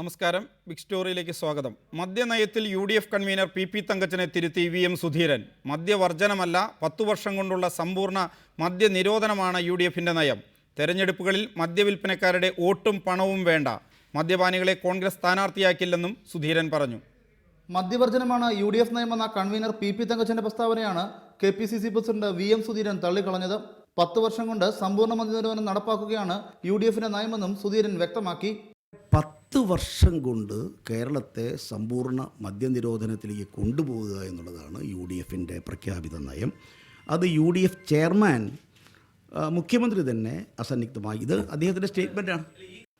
നമസ്കാരം. ബിഗ് സ്റ്റോറിയിലേക്ക് സ്വാഗതം. മദ്യനയത്തിൽ U D F convener P P തങ്കച്ചനെ തിരുത്തി വി എം സുധീരൻ. മദ്യവർജനമല്ല പത്തു വർഷം കൊണ്ടുള്ള സമ്പൂർണ മദ്യനിരോധനമാണ് യു ഡി എഫിന്റെ നയം. തെരഞ്ഞെടുപ്പുകളിൽ മദ്യവിൽപ്പനക്കാരുടെ വോട്ടും പണവും വേണ്ട. മദ്യപാനികളെ കോൺഗ്രസ് സ്ഥാനാർത്ഥിയാക്കില്ലെന്നും സുധീരൻ പറഞ്ഞു. മദ്യവർജനമാണ് യു ഡി എഫ് നയമെന്ന കൺവീനർ പി പി തങ്കച്ചന്റെ പ്രസ്താവനയാണ് K P C C president V M Sudheeran തള്ളിക്കളഞ്ഞത്. പത്ത് വർഷം കൊണ്ട് സമ്പൂർണ മദ്യനിരോധനം നടപ്പാക്കുകയാണ് യു ഡി എഫിന്റെ നയമെന്നും സുധീരൻ വ്യക്തമാക്കി. പത്ത് വർഷം കൊണ്ട് കേരളത്തെ സമ്പൂർണ മദ്യനിരോധനത്തിലേക്ക് കൊണ്ടുപോകുക എന്നുള്ളതാണ് യു ഡി എഫിന്റെ പ്രഖ്യാപിത നയം. അത് യു ഡി എഫ് ചെയർമാൻ മുഖ്യമന്ത്രി തന്നെ അസന്നിഗ്ധമായി. ഇത് അദ്ദേഹത്തിന്റെ സ്റ്റേറ്റ്മെന്റാണ്.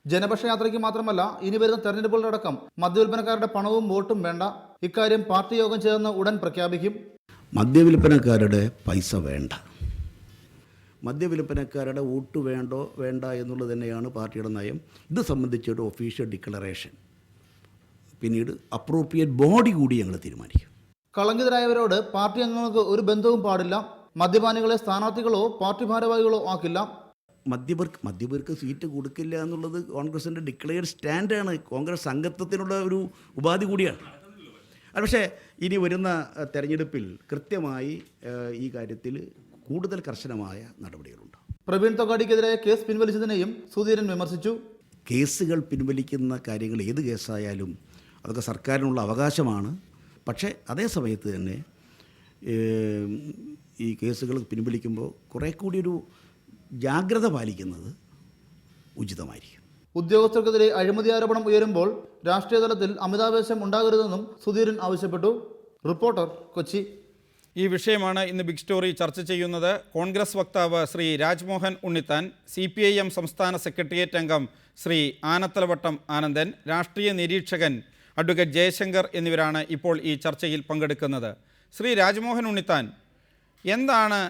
ജനപക്ഷയാത്രയ്ക്ക് മാത്രമല്ല ഇനി വരുന്ന തെരഞ്ഞെടുപ്പുകളിലടക്കം മദ്യവിൽപ്പനക്കാരുടെ പണവും വോട്ടും വേണ്ട. ഇക്കാര്യം പാർട്ടി യോഗം ചേർന്ന് ഉടൻ പ്രഖ്യാപിക്കും. മദ്യവിൽപ്പനക്കാരുടെ പൈസ വേണ്ട. മദ്യവിൽപ്പനക്കാരുടെ വോട്ട് വേണ്ടോ വേണ്ട എന്നുള്ളത് തന്നെയാണ് പാർട്ടിയുടെ നയം. ഇത് സംബന്ധിച്ചൊരു ഒഫീഷ്യൽ ഡിക്ലറേഷൻ പിന്നീട് അപ്രോപ്രിയേറ്റ് ബോഡി കൂടി ഞങ്ങൾ തീരുമാനിക്കും. കളങ്കിതരായവരോട് പാർട്ടി അംഗങ്ങൾക്ക് ഒരു ബന്ധവും പാടില്ല. മദ്യപാനികളെ സ്ഥാനാർത്ഥികളോ പാർട്ടി ഭാരവാഹികളോ ആക്കില്ല. മദ്യപർക്ക് മദ്യപർക്ക് സീറ്റ് കൊടുക്കില്ല എന്നുള്ളത് കോൺഗ്രസിന്റെ ഡിക്ലെയർ സ്റ്റാൻഡാണ് കോൺഗ്രസ് സംഘത്വത്തിനുള്ള ഒരു ഉപാധി കൂടിയാണ്. പക്ഷേ ഇനി വരുന്ന തെരഞ്ഞെടുപ്പിൽ കൃത്യമായി ഈ കാര്യത്തിൽ കൂടുതൽ കർശനമായ നടപടികളുണ്ട്. പ്രവീൺ തൊഗാഡിക്കെതിരായ കേസ് പിൻവലിച്ചതിനെയും സുധീരൻ വിമർശിച്ചു. കേസുകൾ പിൻവലിക്കുന്ന കാര്യങ്ങൾ ഏത് കേസായാലും അതൊക്കെ സർക്കാരിനുള്ള അവകാശമാണ്. പക്ഷേ അതേ സമയത്ത് തന്നെ ഈ കേസുകൾ പിൻവലിക്കുമ്പോൾ കുറേ കൂടി ഒരു ജാഗ്രത പാലിക്കുന്നത് ഉചിതമായിരിക്കും. ഉദ്യോഗസ്ഥർക്കെതിരെ അഴിമതി ആരോപണം ഉയരുമ്പോൾ രാഷ്ട്രീയ തലത്തിൽ അമിതാവേശം ഉണ്ടാകരുതെന്നും സുധീരൻ ആവശ്യപ്പെട്ടു. റിപ്പോർട്ടർ കൊച്ചി. ഈ വിഷയമാണ് ഇന്ന് ബിഗ് സ്റ്റോറി ചർച്ച ചെയ്യുന്നത്. കോൺഗ്രസ് വക്താവ് Shri Rajmohan Unnithan C P I M സംസ്ഥാന സെക്രട്ടേറിയറ്റ് അംഗം ശ്രീ ആനത്തലവട്ടം ആനന്ദൻ രാഷ്ട്രീയ നിരീക്ഷകൻ അഡ്വക്കേറ്റ് ജയശങ്കർ എന്നിവരാണ് ഇപ്പോൾ ഈ ചർച്ചയിൽ പങ്കെടുക്കുന്നത്. ശ്രീ രാജ്മോഹൻ ഉണ്ണിത്താൻ എന്താണ്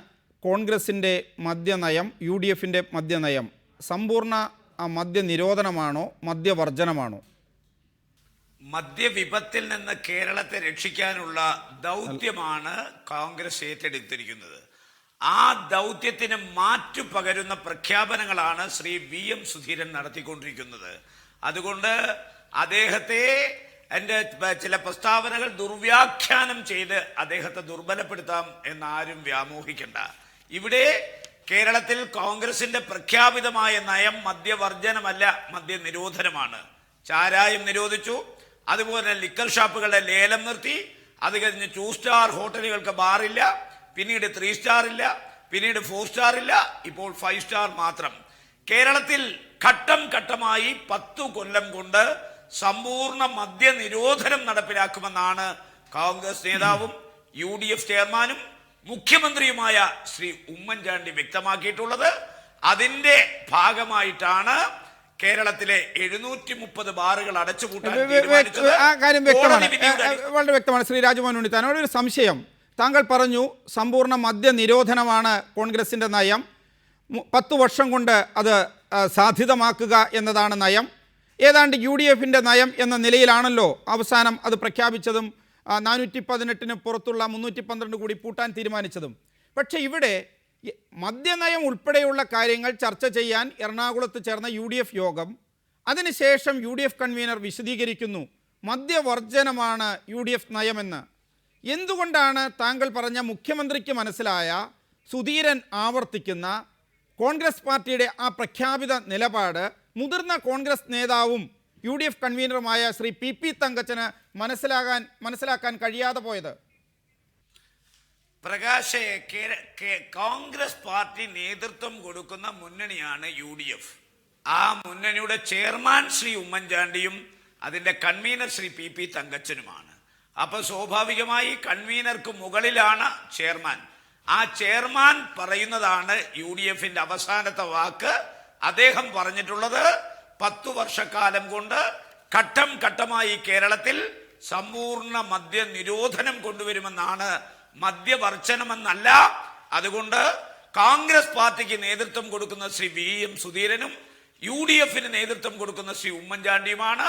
കോൺഗ്രസിന്റെ മദ്യനയം യു ഡി എഫിന്റെ മദ്യനയം? സമ്പൂർണ മദ്യനിരോധനമാണോ മദ്യവർജനമാണോ? മദ്യവിപത്തിൽ നിന്ന് കേരളത്തെ രക്ഷിക്കാനുള്ള ദൗത്യമാണ് കോൺഗ്രസ് ഏറ്റെടുത്തിരിക്കുന്നത്. ആ ദൗത്യത്തിന് മാറ്റു പകരുന്ന പ്രഖ്യാപനങ്ങളാണ് ശ്രീ വി എം സുധീരൻ നടത്തിക്കൊണ്ടിരിക്കുന്നത്. അതുകൊണ്ട് അദ്ദേഹത്തെ എന്റെ ചില പ്രസ്താവനകൾ ദുർവ്യാഖ്യാനം ചെയ്ത് അദ്ദേഹത്തെ ദുർബലപ്പെടുത്താം എന്നാരും വ്യാമോഹിക്കണ്ട. ഇവിടെ കേരളത്തിൽ കോൺഗ്രസിന്റെ പ്രഖ്യാപിതമായ നയം മദ്യവർജനമല്ല മദ്യനിരോധനമാണ്. ചാരായം നിരോധിച്ചു അതുപോലെ ലിക്കർ ഷാപ്പുകളുടെ ലേലം നിർത്തി. അത് കഴിഞ്ഞ് ടു സ്റ്റാർ ഹോട്ടലുകൾക്ക് ബാറില്ല പിന്നീട് ത്രീ സ്റ്റാർ ഇല്ല. പിന്നീട് ഫോർ സ്റ്റാർ ഇല്ല. ഇപ്പോൾ ഫൈവ് സ്റ്റാർ മാത്രം. കേരളത്തിൽ ഘട്ടം ഘട്ടമായി പത്തു കൊല്ലം കൊണ്ട് സമ്പൂർണ മദ്യനിരോധനം നടപ്പിലാക്കുമെന്നാണ് കോൺഗ്രസ് നേതാവും യു ഡി എഫ് ചെയർമാനും മുഖ്യമന്ത്രിയുമായ ശ്രീ ഉമ്മൻചാണ്ടി വ്യക്തമാക്കിയിട്ടുള്ളത്. അതിന്റെ ഭാഗമായിട്ടാണ് കേരളത്തിലെ എഴുന്നൂറ്റി മുപ്പത് ബാറുകൾ അടച്ചുപൂട്ടാൻ. ആ കാര്യം വ്യക്തമാണ്. വളരെ വ്യക്തമാണ്. ശ്രീ രാജമോഹൻ ഉണ്ണിത്താൻ അവിടെ ഒരു സംശയം. താങ്കൾ പറഞ്ഞു സമ്പൂർണ മദ്യ നിരോധനമാണ് കോൺഗ്രസിന്റെ നയം പത്തു വർഷം കൊണ്ട് അത് സാധ്യതമാക്കുക എന്നതാണ് നയം. ഏതാണ്ട് യു ഡി എഫിന്റെ നയം എന്ന നിലയിലാണല്ലോ അവസാനം അത് പ്രഖ്യാപിച്ചതും നാനൂറ്റി പതിനെട്ടിന് പുറത്തുള്ള മുന്നൂറ്റി പന്ത്രണ്ട് കൂടി പൂട്ടാൻ തീരുമാനിച്ചതും. പക്ഷേ ഇവിടെ മദ്യനയം ഉൾപ്പെടെയുള്ള കാര്യങ്ങൾ ചർച്ച ചെയ്യാൻ എറണാകുളത്ത് ചേർന്ന യു ഡി എഫ് യോഗം അതിനുശേഷം യു ഡി എഫ് കൺവീനർ വിശദീകരിക്കുന്നു മദ്യവർജനമാണ് യു ഡി എഫ് നയമെന്ന്. എന്തുകൊണ്ടാണ് താങ്കൾ പറഞ്ഞ മുഖ്യമന്ത്രിക്ക് മനസ്സിലായ സുധീരൻ ആവർത്തിക്കുന്ന കോൺഗ്രസ് പാർട്ടിയുടെ ആ പ്രഖ്യാപിത നിലപാട് മുതിർന്ന കോൺഗ്രസ് നേതാവും യു ഡി എഫ് കൺവീനറുമായ ശ്രീ പി പി തങ്കച്ചന് മനസ്സിലാകാൻ മനസ്സിലാക്കാൻ കഴിയാതെ പോയത്? പ്രകാശ് കോൺഗ്രസ് പാർട്ടി നേതൃത്വം കൊടുക്കുന്ന മുന്നണിയാണ് യു ഡി എഫ് ആ മുന്നണിയുടെ ചെയർമാൻ ശ്രീ ഉമ്മൻചാണ്ടിയും അതിന്റെ കൺവീനർ ശ്രീ പി പി തങ്കച്ചനുമാണ്. അപ്പൊ സ്വാഭാവികമായി കൺവീനർക്ക് മുകളിലാണ് ചെയർമാൻ. ആ ചെയർമാൻ പറയുന്നതാണ് യു ഡി എഫിന്റെ അവസാനത്തെ വാക്ക്. അദ്ദേഹം പറഞ്ഞിട്ടുള്ളത് പത്തു വർഷക്കാലം കൊണ്ട് ഘട്ടം ഘട്ടമായി കേരളത്തിൽ സമ്പൂർണ മദ്യ നിരോധനം കൊണ്ടുവരുമെന്നാണ് മദ്യവർജനമെന്നല്ല. അതുകൊണ്ട് കോൺഗ്രസ് പാർട്ടിക്ക് നേതൃത്വം കൊടുക്കുന്ന ശ്രീ വി എം സുധീരനും യു ഡി എഫിന് നേതൃത്വം കൊടുക്കുന്ന ശ്രീ ഉമ്മൻചാണ്ടിയുമാണ്.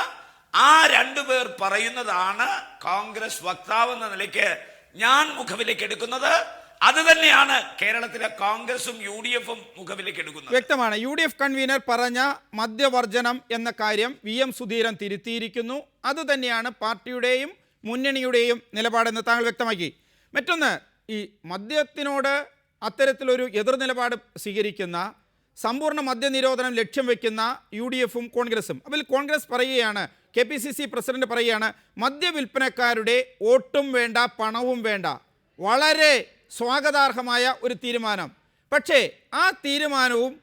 ആ രണ്ടു പേർ പറയുന്നതാണ് കോൺഗ്രസ് വക്താവ് എന്ന നിലയ്ക്ക് ഞാൻ മുഖവിലേക്ക് എടുക്കുന്നത്. അത് തന്നെയാണ് കേരളത്തിലെ കോൺഗ്രസും യു ഡി എഫും മുഖവിലേക്ക് എടുക്കുന്നത്. വ്യക്തമാണ്. യു ഡി എഫ് കൺവീനർ പറഞ്ഞ മദ്യവർജനം എന്ന കാര്യം വി എം സുധീരൻ തിരുത്തിയിരിക്കുന്നു. അത് തന്നെയാണ് പാർട്ടിയുടെയും മുന്നണിയുടെയും നിലപാടെന്ന് താങ്കൾ വ്യക്തമാക്കി. മറ്റൊന്ന് ഈ മദ്യത്തിനോട് അത്തരത്തിലൊരു എതിർ നിലപാട് സ്വീകരിക്കുന്ന സമ്പൂർണ മദ്യനിരോധനം ലക്ഷ്യം വെക്കുന്ന യു ഡി എഫും കോൺഗ്രസും. അതിൽ കോൺഗ്രസ് പറയുകയാണ് K P C C president പറയുകയാണ് മദ്യവിൽപ്പനക്കാരുടെ വോട്ടും വേണ്ട പണവും വേണ്ട. വളരെ സ്വാഗതാർഹമായ ഒരു തീരുമാനം. പക്ഷേ ആ തീരുമാനവും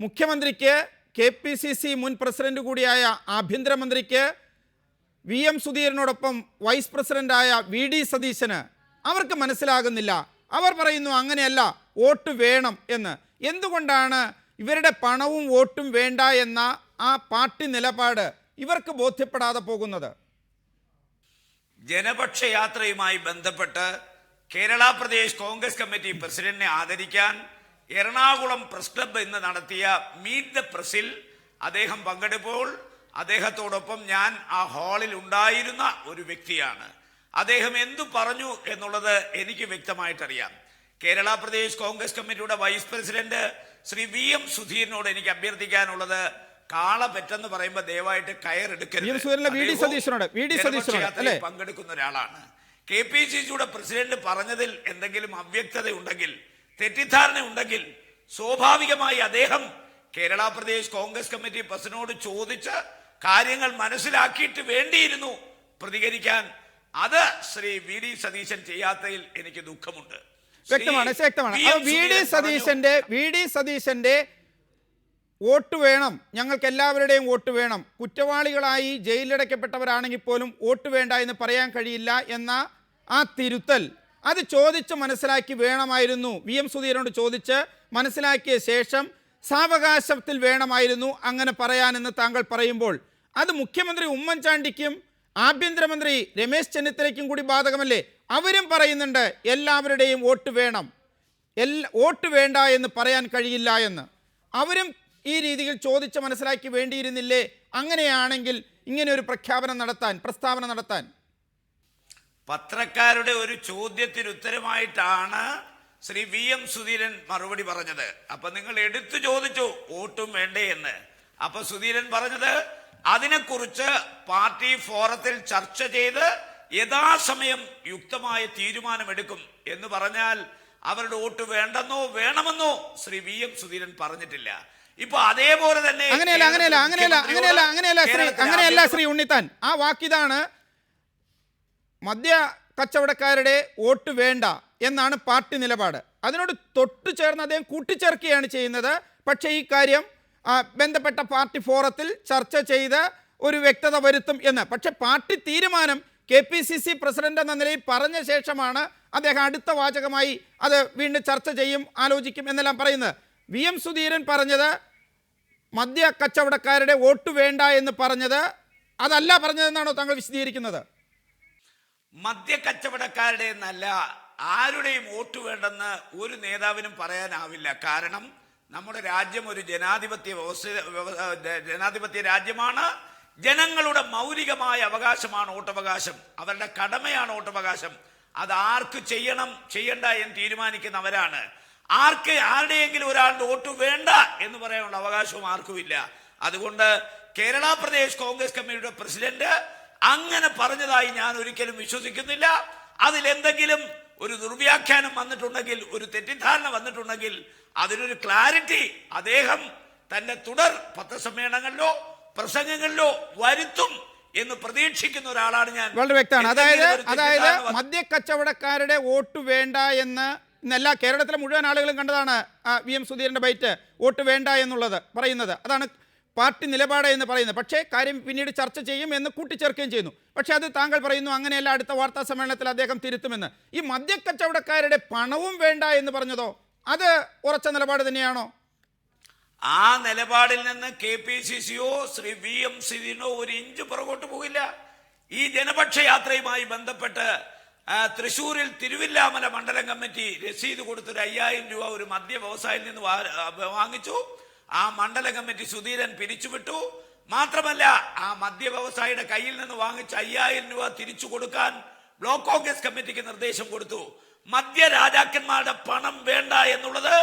മുഖ്യമന്ത്രിക്ക് കെ പി സി സി മുൻ പ്രസിഡന്റ് കൂടിയായ ആഭ്യന്തരമന്ത്രിക്ക് വി എം സുധീരനോടൊപ്പം വൈസ് പ്രസിഡന്റായ വി ഡി സതീശന് അവർക്ക് മനസ്സിലാകുന്നില്ല. അവർ പറയുന്നു അങ്ങനെയല്ല വോട്ട് വേണം എന്ന്. എന്തുകൊണ്ടാണ് ഇവരുടെ പണവും വോട്ടും വേണ്ട എന്ന ആ പാർട്ടി നിലപാട് ഇവർക്ക് ബോധ്യപ്പെടാതെ പോകുന്നത്? ജനപക്ഷ യാത്രയുമായി ബന്ധപ്പെട്ട് കേരള പ്രദേശ് കോൺഗ്രസ് കമ്മിറ്റി പ്രസിഡന്റിനെ ആദരിക്കാൻ എറണാകുളം പ്രസ് ക്ലബ്ബ് ഇന്ന് നടത്തിയ മീറ്റ് ദ പ്രസിൽ അദ്ദേഹം പങ്കെടുപ്പോൾ അദ്ദേഹത്തോടൊപ്പം ഞാൻ ആ ഹാളിൽ ഉണ്ടായിരുന്ന ഒരു വ്യക്തിയാണ്. അദ്ദേഹം എന്തു പറഞ്ഞു എന്നുള്ളത് എനിക്ക് വ്യക്തമായിട്ടറിയാം. കേരള പ്രദേശ് കോൺഗ്രസ് കമ്മിറ്റിയുടെ vice president Shri V M സുധീരനോട് എനിക്ക് അഭ്യർത്ഥിക്കാനുള്ളത് കാള പെറ്റെന്ന് പറയുമ്പോൾ ദയവായിട്ട് കയറെടുക്കരുത്? പങ്കെടുക്കുന്ന ഒരാളാണ്. കെ പി സി സിയുടെ പ്രസിഡന്റ് പറഞ്ഞതിൽ എന്തെങ്കിലും അവ്യക്തത ഉണ്ടെങ്കിൽ തെറ്റിദ്ധാരണ ഉണ്ടെങ്കിൽ സ്വാഭാവികമായി അദ്ദേഹം കേരള പ്രദേശ് കോൺഗ്രസ് കമ്മിറ്റി പ്രസിഡന്റിനോട് ചോദിച്ച് കാര്യങ്ങൾ മനസ്സിലാക്കിയിട്ട് വേണ്ടിയിരുന്നു പ്രതികരിക്കാൻ. അത് ശ്രീ വി ഡി സതീശൻ ചെയ്യാത്തതിൽ എനിക്ക് ദുഃഖമുണ്ട്. വ്യക്തമാണ് വ്യക്തമാണ്. വി. ഡി സതീശന്റെ വി ഡി സതീശന്റെ വോട്ട് വേണം. ഞങ്ങൾക്ക് എല്ലാവരുടെയും വോട്ട് വേണം. കുറ്റവാളികളായി ജയിലിലടയ്ക്കപ്പെട്ടവരാണെങ്കിൽ പോലും വോട്ട് വേണ്ട എന്ന് പറയാൻ കഴിയില്ല എന്ന ആ തിരുത്തൽ. അത് ചോദിച്ച് മനസ്സിലാക്കി വേണമായിരുന്നു. വി എം സുധീരനോട് ചോദിച്ച് മനസ്സിലാക്കിയ ശേഷം സാവകാശത്തിൽ വേണമായിരുന്നു അങ്ങനെ പറയാനെന്ന് താങ്കൾ പറയുമ്പോൾ അത് മുഖ്യമന്ത്രി ഉമ്മൻചാണ്ടിക്കും ആഭ്യന്തരമന്ത്രി രമേശ് ചെന്നിത്തലയ്ക്കും കൂടി ബാധകമല്ലേ? അവരും പറയുന്നുണ്ട് എല്ലാവരുടെയും വോട്ട് വേണം. എല്ലാ വോട്ട് വേണ്ട എന്ന് പറയാൻ കഴിയില്ല എന്ന്. അവരും ഈ രീതിയിൽ ചോദിച്ച് മനസ്സിലാക്കി വേണ്ടിയിരുന്നില്ലേ? അങ്ങനെയാണെങ്കിൽ ഇങ്ങനെ ഒരു പ്രഖ്യാപനം നടത്താൻ പ്രസ്താവന നടത്താൻ. പത്രക്കാരുടെ ഒരു ചോദ്യത്തിന് ഉത്തരമായിട്ടാണ് ശ്രീ വി എം സുധീരൻ മറുപടി പറഞ്ഞത്. അപ്പൊ നിങ്ങൾ എടുത്തു ചോദിച്ചു വോട്ടും വേണ്ടേ എന്ന്. അപ്പൊ സുധീരൻ പറഞ്ഞത് അതിനെക്കുറിച്ച് പാർട്ടി ഫോറത്തിൽ ചർച്ച ചെയ്ത് യഥാസമയം യുക്തമായ തീരുമാനമെടുക്കും എന്ന് പറഞ്ഞാൽ അവരുടെ വോട്ട് വേണ്ടെന്നോ വേണമെന്നോ ശ്രീ വി എം സുധീരൻ പറഞ്ഞിട്ടില്ല. ഇപ്പൊ അതേപോലെ തന്നെ അങ്ങനെയല്ല അങ്ങനെയല്ല അങ്ങനെയല്ല അങ്ങനെയല്ല അങ്ങനെയല്ല ശ്രീ അങ്ങനെയല്ല ശ്രീ ഉണ്ണിത്താൻ. ആ വാക്കിതാണ് മദ്യ കച്ചവടക്കാരുടെ വോട്ട് വേണ്ട എന്നാണ് പാർട്ടി നിലപാട്. അതിനോട് തൊട്ടു ചേർന്ന് അദ്ദേഹം കൂട്ടിച്ചേർക്കുകയാണ് ചെയ്യുന്നത്. പക്ഷേ ഈ കാര്യം ബന്ധപ്പെട്ട പാർട്ടി ഫോറത്തിൽ ചർച്ച ചെയ്ത് ഒരു വ്യക്തത വരുത്തും എന്ന്. പക്ഷേ പാർട്ടി തീരുമാനം K P C C president എന്ന നിലയിൽ പറഞ്ഞ ശേഷമാണ് അദ്ദേഹം അടുത്ത വാചകമായി അത് വീണ്ടും ചർച്ച ചെയ്യും ആലോചിക്കും എന്നെല്ലാം പറയുന്നത്. വി എം സുധീരൻ പറഞ്ഞത് മദ്യ കച്ചവടക്കാരുടെ വോട്ട് വേണ്ട എന്ന് പറഞ്ഞത് അതല്ല പറഞ്ഞതെന്നാണോ താങ്കൾ വിശദീകരിക്കുന്നത്? മദ്യ കച്ചവടക്കാരുടെ എന്നല്ല ആരുടെയും വോട്ട് വേണ്ടെന്ന് ഒരു നേതാവിനും പറയാനാവില്ല. കാരണം നമ്മുടെ രാജ്യം ഒരു ജനാധിപത്യ വ്യവസ്ഥ ജനാധിപത്യ രാജ്യമാണ്. ജനങ്ങളുടെ മൗലികമായ അവകാശമാണ് വോട്ടവകാശം. അവരുടെ കടമയാണ് വോട്ടവകാശം. അത് ആർക്ക് ചെയ്യണം ചെയ്യണ്ട എന്ന് തീരുമാനിക്കുന്നവരാണ്. ആർക്ക് ആരുടെയെങ്കിലും ഒരാളുടെ വോട്ട് വേണ്ട എന്ന് പറയാനുള്ള അവകാശവും ആർക്കുമില്ല. അതുകൊണ്ട് കേരള പ്രദേശ് കോൺഗ്രസ് കമ്മിറ്റിയുടെ പ്രസിഡന്റ് അങ്ങനെ പറഞ്ഞതായി ഞാൻ ഒരിക്കലും വിശ്വസിക്കുന്നില്ല. അതിലെന്തെങ്കിലും ഒരു ദുർവ്യാഖ്യാനം വന്നിട്ടുണ്ടെങ്കിൽ ഒരു തെറ്റിദ്ധാരണ വന്നിട്ടുണ്ടെങ്കിൽ അതിനൊരു ക്ലാരിറ്റി അദ്ദേഹം തന്റെ തുടർ പത്രസമ്മേളനങ്ങളിലോ പ്രസംഗങ്ങളിലോ വരുത്തും എന്ന് പ്രതീക്ഷിക്കുന്ന ഒരാളാണ് ഞാൻ. വളരെ വ്യക്തമാണ്. അതായത് അതായത് തെറ്റിദ്ധാരണ വന്ന- മദ്യ കച്ചവടക്കാരുടെ വോട്ട് വേണ്ട എന്ന് ഇന്നല്ല കേരളത്തിലെ മുഴുവൻ ആളുകളും കണ്ടതാണ് വി എം സുധീരന്റെ ബൈറ്റ് വോട്ട് വേണ്ട എന്നുള്ളത് പറയുന്നത്. അതാണ് പാർട്ടി നിലപാട് എന്ന് പറയുന്നത്. പക്ഷേ കാര്യം പിന്നീട് ചർച്ച ചെയ്യും എന്ന് കൂട്ടിച്ചേർക്കുകയും ചെയ്യുന്നു. പക്ഷേ അത് താങ്കൾ പറയുന്നു അങ്ങനെയല്ല അടുത്ത വാർത്താ സമ്മേളനത്തിൽ അദ്ദേഹം തിരുത്തുമെന്ന്. ഈ മദ്യക്കച്ചവടക്കാരുടെ പണവും വേണ്ട എന്ന് പറഞ്ഞതോ? അത് ഉറച്ച നിലപാട് തന്നെയാണോ? ആ നിലപാടിൽ നിന്ന് കെ പി സി സിയോ ശ്രീ വി എം സിദിനോ ഒരു ഇഞ്ച് പുറകോട്ട് പോകില്ല. ഈ ജനപക്ഷ യാത്രയുമായി ബന്ധപ്പെട്ട് തൃശൂരിൽ തിരുവില്ലാമല മണ്ഡലം കമ്മിറ്റി രസീത് കൊടുത്തൊരു അയ്യായിരം രൂപ ഒരു മദ്യ വ്യവസായിയിൽ നിന്ന് വാങ്ങിച്ചു. ആ മണ്ഡല കമ്മിറ്റി സുധീരൻ പിരിച്ചുവിട്ടു. മാത്രമല്ല ആ മദ്യ വ്യവസായിയുടെ കയ്യിൽ നിന്ന് വാങ്ങിച്ച അയ്യായിരം രൂപ തിരിച്ചു കൊടുക്കാൻ ബ്ലോക്ക് കോൺഗ്രസ് കമ്മിറ്റിക്ക് നിർദ്ദേശം കൊടുത്തു. മദ്യ രാജാക്കന്മാരുടെ പണം വേണ്ട എന്നുള്ളത്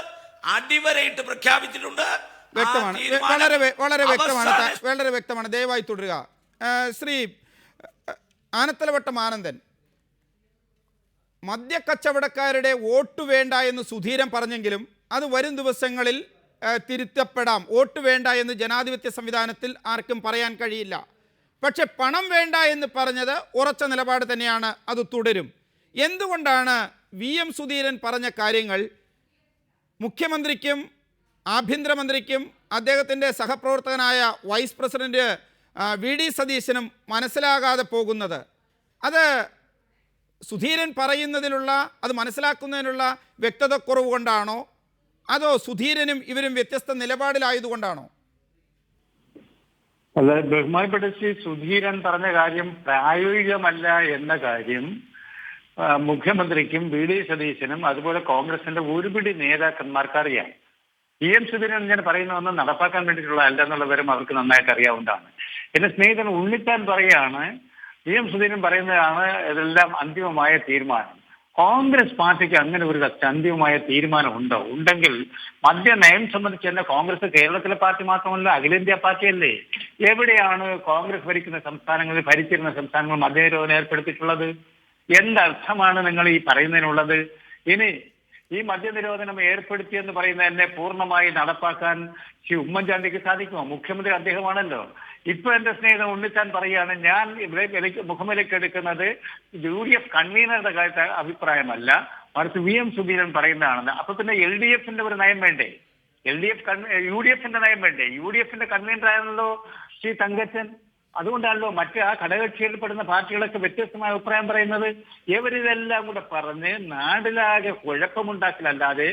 അടിവരയിട്ട് പ്രഖ്യാപിച്ചിട്ടുണ്ട്. വ്യക്തമാണ്. വളരെ വളരെ വ്യക്തമാണ്. വളരെ വ്യക്തമാണ്. ദയവായി തുടരുക. ശ്രീ ആനത്തലവട്ടം ആനന്ദൻ. മദ്യക്കച്ചവടക്കാരുടെ വോട്ട് വേണ്ട എന്ന് സുധീരൻ പറഞ്ഞെങ്കിലും അത് വരും ദിവസങ്ങളിൽ തിരുത്തപ്പെടാം. വോട്ട് വേണ്ട എന്ന് ജനാധിപത്യ സംവിധാനത്തിൽ ആർക്കും പറയാൻ കഴിയില്ല. പക്ഷെ പണം വേണ്ട എന്ന് പറഞ്ഞത് ഉറച്ച നിലപാട് തന്നെയാണ്. അത് തുടരും. എന്തുകൊണ്ടാണ് വി എം സുധീരൻ പറഞ്ഞ കാര്യങ്ങൾ മുഖ്യമന്ത്രിക്കും ആഭ്യന്തരമന്ത്രിക്കും അദ്ദേഹത്തിന്റെ സഹപ്രവർത്തകനായ വൈസ് പ്രസിഡന്റ് വി ഡി സതീശനും മനസ്സിലാകാതെ പോകുന്നത്? അത് സുധീരൻ പറയുന്നതിലുള്ള അത് മനസ്സിലാക്കുന്നതിനുള്ള വ്യക്തത കുറവ് കൊണ്ടാണോ അതോ സുധീരനും ഇവരും വ്യത്യസ്ത നിലപാടിലായതുകൊണ്ടാണോ? അല്ല ബഹുമാനപ്പെട്ട ശ്രീ സുധീരൻ പറഞ്ഞ കാര്യം പ്രായോഗികമല്ല എന്ന കാര്യം മുഖ്യമന്ത്രിക്കും വി ഡി സതീശനും അതുപോലെ കോൺഗ്രസിന്റെ ഒരുപിടി നേതാക്കന്മാർക്ക് അറിയാം പി എം സുധീരൻ ഞാൻ പറയുന്നതൊന്നും നടപ്പാക്കാൻ വേണ്ടിയിട്ടുള്ള അല്ല എന്നുള്ള വിവരം അവർക്ക് നന്നായിട്ട് അറിയാവുന്നതാണ്. എന്റെ സ്നേഹിതൻ ഉണ്ണിത്താൻ പറയാണ് പി എം സുധീരൻ പറയുന്നതാണ് ഇതെല്ലാം അന്തിമമായ തീരുമാനം. കോൺഗ്രസ് പാർട്ടിക്ക് അങ്ങനെ ഒരു അന്തിമമായ തീരുമാനം ഉണ്ടോ ഉണ്ടെങ്കിൽ മദ്യ നയം സംബന്ധിച്ച് തന്നെ കോൺഗ്രസ് കേരളത്തിലെ പാർട്ടി മാത്രമല്ല അഖിലേന്ത്യാ പാർട്ടിയല്ലേ? എവിടെയാണ് കോൺഗ്രസ് ഭരിക്കുന്ന സംസ്ഥാനങ്ങളിൽ ഭരിച്ചിരുന്ന സംസ്ഥാനങ്ങൾ മദ്യനിരോധനം ഏർപ്പെടുത്തിയിട്ടുള്ളത്? എന്തർത്ഥമാണ് നിങ്ങൾ ഈ പറയുന്നതിനുള്ളത്? ഇനി ഈ മദ്യനിരോധനം ഏർപ്പെടുത്തിയെന്ന് പറയുന്നത് തന്നെ പൂർണമായി നടപ്പാക്കാൻ ശ്രീ ഉമ്മൻചാണ്ടിക്ക് സാധിക്കുമോ? മുഖ്യമന്ത്രി അദ്ദേഹമാണല്ലോ. ഇപ്പൊ എന്റെ സ്നേഹിതൻ ഉണ്ണിത്താൻ പറയുകയാണ് ഞാൻ ഇവിടെ വിലക്ക് മുഖമിലേക്ക് എടുക്കുന്നത് യു ഡി എഫ് കൺവീനറുടെ കാര്യത്തെ അഭിപ്രായമല്ല. മറിച്ച് വി എം സുധീരൻ പറയുന്നതാണെന്ന്. അപ്പൊ പിന്നെ എൽ ഡി എഫിന്റെ ഒരു നയം വേണ്ടേ? L D F U D എഫിന്റെ നയം വേണ്ടേ? യു ഡി എഫിന്റെ കൺവീനർ ആണല്ലോ ശ്രീ തങ്കച്ചൻ. അതുകൊണ്ടാണല്ലോ മറ്റ് ആ ഘടകകക്ഷിയിൽപ്പെടുന്ന പാർട്ടികളൊക്കെ വ്യത്യസ്തമായ അഭിപ്രായം പറയുന്നത്. ഇവരിതെല്ലാം കൂടെ പറഞ്ഞ് നാടിലാകെ കുഴപ്പമുണ്ടാക്കലല്ലാതെ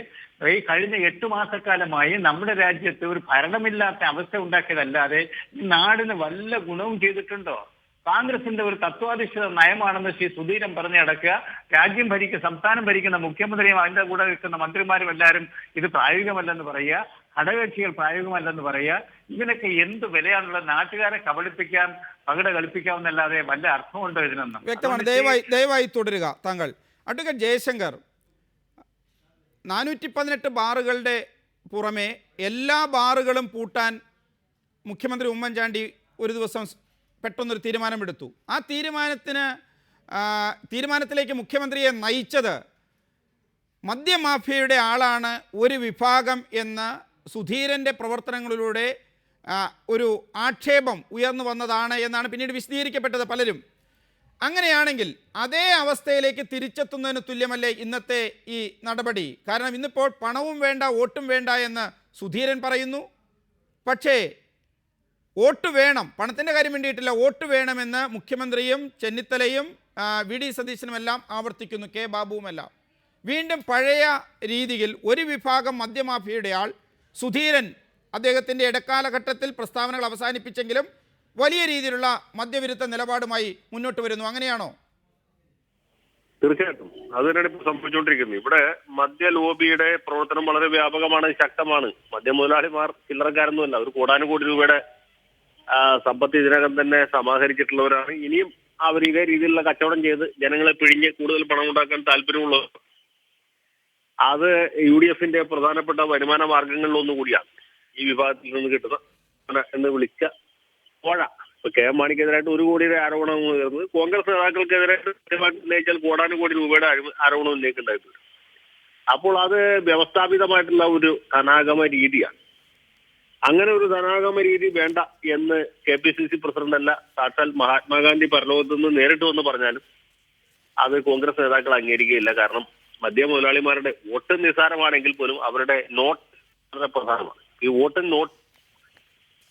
ഈ കഴിഞ്ഞ എട്ടു മാസക്കാലമായി നമ്മുടെ രാജ്യത്ത് ഒരു ഭരണമില്ലാത്ത അവസ്ഥ ഉണ്ടാക്കിയതല്ലാതെ ഈ നാടിന് വല്ല ഗുണവും ചെയ്തിട്ടുണ്ടോ? കോൺഗ്രസിന്റെ ഒരു തത്വാധിഷ്ഠിത നയമാണെന്ന് ശ്രീ സുധീരൻ പറഞ്ഞു നടക്കുക. രാജ്യം ഭരിക്കുക സംസ്ഥാനം ഭരിക്കുന്ന മുഖ്യമന്ത്രിയും അതിന്റെ കൂടെ നിൽക്കുന്ന മന്ത്രിമാരും എല്ലാവരും ഇത് പ്രായോഗികമല്ലെന്ന് പറയുക. ഘടകകക്ഷികൾ പ്രായോഗികമല്ലെന്ന് പറയുക. ഇതിനൊക്കെ എന്ത് വിലയാണുള്ളത്? നാട്ടുകാരെ കബളിപ്പിക്കാൻ പകട കളിപ്പിക്കാമെന്നല്ലാതെ വല്ല അർത്ഥമുണ്ടോ ഇതിനൊന്നും? വ്യക്തമാണ്. ദയവായി ദയവായി തുടരുക താങ്കൾ. അഡ്വക്കേറ്റ് ജയശങ്കർ. നാനൂറ്റി പതിനെട്ട് ബാറുകളുടെ പുറമെ എല്ലാ ബാറുകളും പൂട്ടാൻ മുഖ്യമന്ത്രി ഉമ്മൻചാണ്ടി ഒരു ദിവസം പെട്ടെന്നൊരു തീരുമാനമെടുത്തു. ആ തീരുമാനത്തിന് തീരുമാനത്തിലേക്ക് മുഖ്യമന്ത്രിയെ നയിച്ചത് മദ്യമാഫിയയുടെ ആളാണ് ഒരു വിഭാഗം എന്ന സുധീരന്റെ പ്രവർത്തനങ്ങളിലൂടെ ഒരു ആക്ഷേപം ഉയർന്നു വന്നതാണ് എന്നാണ് പിന്നീട് വിശദീകരിക്കപ്പെട്ടത് പലരും. അങ്ങനെയാണെങ്കിൽ അതേ അവസ്ഥയിലേക്ക് തിരിച്ചെത്തുന്നതിന് തുല്യമല്ലേ ഇന്നത്തെ ഈ നടപടി? കാരണം ഇന്നിപ്പോൾ പണവും വേണ്ട വോട്ടും വേണ്ട എന്ന് സുധീരൻ പറയുന്നു. പക്ഷേ വോട്ട് വേണം പണത്തിന്റെ കാര്യം വേണ്ടിയിട്ടില്ല വോട്ട് വേണമെന്ന് മുഖ്യമന്ത്രിയും ചെന്നിത്തലയും വി. ഡി. സതീശനുമെല്ലാം ആവർത്തിക്കുന്നു കെ. ബാബുവുമെല്ലാം. വീണ്ടും പഴയ രീതിയിൽ ഒരു വിഭാഗം മദ്യമാഫിയുടെ ആൾ സുധീരൻ അദ്ദേഹത്തിന്റെ ഇടക്കാലഘട്ടത്തിൽ പ്രസ്താവനകൾ അവസാനിപ്പിച്ചെങ്കിലും വലിയ രീതിയിലുള്ള മദ്യവിരുദ്ധ നിലപാടുമായി മുന്നോട്ട് വരുന്നു. അങ്ങനെയാണോ? തീർച്ചയായിട്ടും. അത് തന്നെയാണ് ഇപ്പൊ സംഭവിച്ചുകൊണ്ടിരിക്കുന്നത്. ഇവിടെ മദ്യ ലോബിയുടെ പ്രവർത്തനം വളരെ വ്യാപകമാണ് ശക്തമാണ്. മദ്യ മുതലാളിമാർ ചില്ലറക്കാരൊന്നുമല്ല. ഒരു കോടാനുകോടി രൂപയുടെ സമ്പത്ത് ഇതിനകം തന്നെ സമാഹരിച്ചിട്ടുള്ളവരാണ്. ഇനിയും അവർ ഇതേ രീതിയിലുള്ള കച്ചവടം ചെയ്ത് ജനങ്ങളെ പിഴിഞ്ഞ് കൂടുതൽ പണം ഉണ്ടാക്കാൻ താല്പര്യമുള്ളവർ അത് യു ഡി എഫിന്റെ പ്രധാനപ്പെട്ട വരുമാന മാർഗങ്ങളിലൊന്നുകൂടിയാണ് ഈ വിഭാഗത്തിൽ നിന്ന് കിട്ടുന്ന എന്ന് വിളിച്ച കോഴ. കെ എം മാണിക്കെതിരായിട്ട് ഒരു കോടിയുടെ ആരോപണം ഉയർന്നത് കോൺഗ്രസ് നേതാക്കൾക്കെതിരായിട്ട് കൃത്യമായിട്ട് കോടാനും കോടി രൂപയുടെ ആരോ- ആരോപണം ഉന്നയിക്കുന്നുണ്ടായിട്ടുണ്ട് അപ്പോൾ അത് വ്യവസ്ഥാപിതമായിട്ടുള്ള ഒരു ധനാഗമ രീതിയാണ്. അങ്ങനെ ഒരു ധനാഗമ രീതി വേണ്ട എന്ന് K P C C president അല്ല സാക്ഷാൽ മഹാത്മാഗാന്ധി പരലോകത്ത് നിന്ന് നേരിട്ട് വന്ന് പറഞ്ഞാലും അത് കോൺഗ്രസ് നേതാക്കൾ അംഗീകരിക്കുകയില്ല. കാരണം മദ്യ മുതലാളിമാരുടെ വോട്ട് നിസ്സാരമാണെങ്കിൽ പോലും അവരുടെ നോട്ട് വളരെ പ്രധാനമാണ്. ഈ വോട്ട് നോട്ട്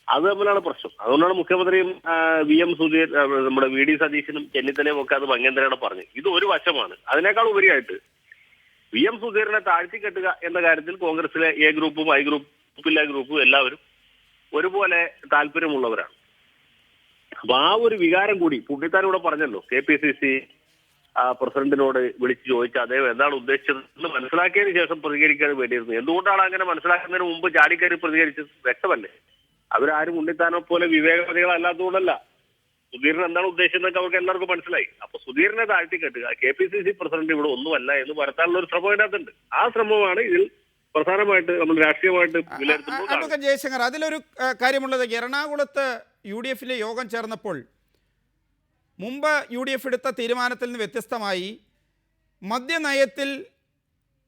അത് തമ്മിലാണ് പ്രശ്നം. അതുകൊണ്ടാണ് മുഖ്യമന്ത്രിയും വി എം സുധീർ നമ്മുടെ വി ഡി സതീശനും ചെന്നിത്തലയും ഒക്കെ അത് ഭംഗേന്ദ്രയാണ് പറഞ്ഞത്. ഇത് ഒരു വശമാണ്. അതിനേക്കാൾ ഉപരിയായിട്ട് വി എം സുധീറിനെ താഴ്ത്തിക്കെട്ടുക എന്ന കാര്യത്തിൽ കോൺഗ്രസിലെ എ ഗ്രൂപ്പും ഐ ഗ്രൂപ്പിലെ ഗ്രൂപ്പും എല്ലാവരും ഒരുപോലെ താല്പര്യമുള്ളവരാണ്. അപ്പൊ ആ ഒരു വികാരം കൂടി പുള്ളിത്താൻ ഇവിടെ പറഞ്ഞല്ലോ കെ പി സി സി പ്രസിഡന്റിനോട് വിളിച്ചു ചോദിച്ച അദ്ദേഹം എന്താണ് ഉദ്ദേശിച്ചത് എന്ന് മനസ്സിലാക്കിയതിന് ശേഷം പ്രതികരിക്കാൻ വേണ്ടിയിരുന്നു. എന്തുകൊണ്ടാണ് അങ്ങനെ മനസ്സിലാക്കുന്നതിന് മുമ്പ് ചാടിക്കയറി പ്രതികരിച്ചത്? വ്യക്തമല്ലേ? അവരാരും ഉണ്ണിത്താനോ പോലെ വിവേകവതികളല്ലാത്തതുകൊണ്ടല്ല സുധീരൻ എന്താണ് ഉദ്ദേശിച്ചതെന്നൊക്കെ അവർക്ക് എല്ലാവർക്കും മനസ്സിലായി അപ്പൊ സുധീരനെ താഴ്ത്തി കെട്ടുക K P C C president ഇവിടെ ഒന്നുമല്ല എന്ന് വരുത്താനുള്ള ഒരു ശ്രമം ഇതിനകത്തുണ്ട് ആ ശ്രമമാണ് ഇതിൽ പ്രധാനമായിട്ട് നമ്മൾ രാഷ്ട്രീയമായിട്ട് വിലയിരുത്തുമ്പോൾ കാണുന്നത്. ജയശങ്കർ അതിലൊരു കാര്യമുള്ളത് എറണാകുളത്ത് യു ഡി എഫിലെ യോഗം ചേർന്നപ്പോൾ മുമ്പ് യു ഡി എഫ് എടുത്ത തീരുമാനത്തിൽ നിന്ന് വ്യത്യസ്തമായി മദ്യനയത്തിൽ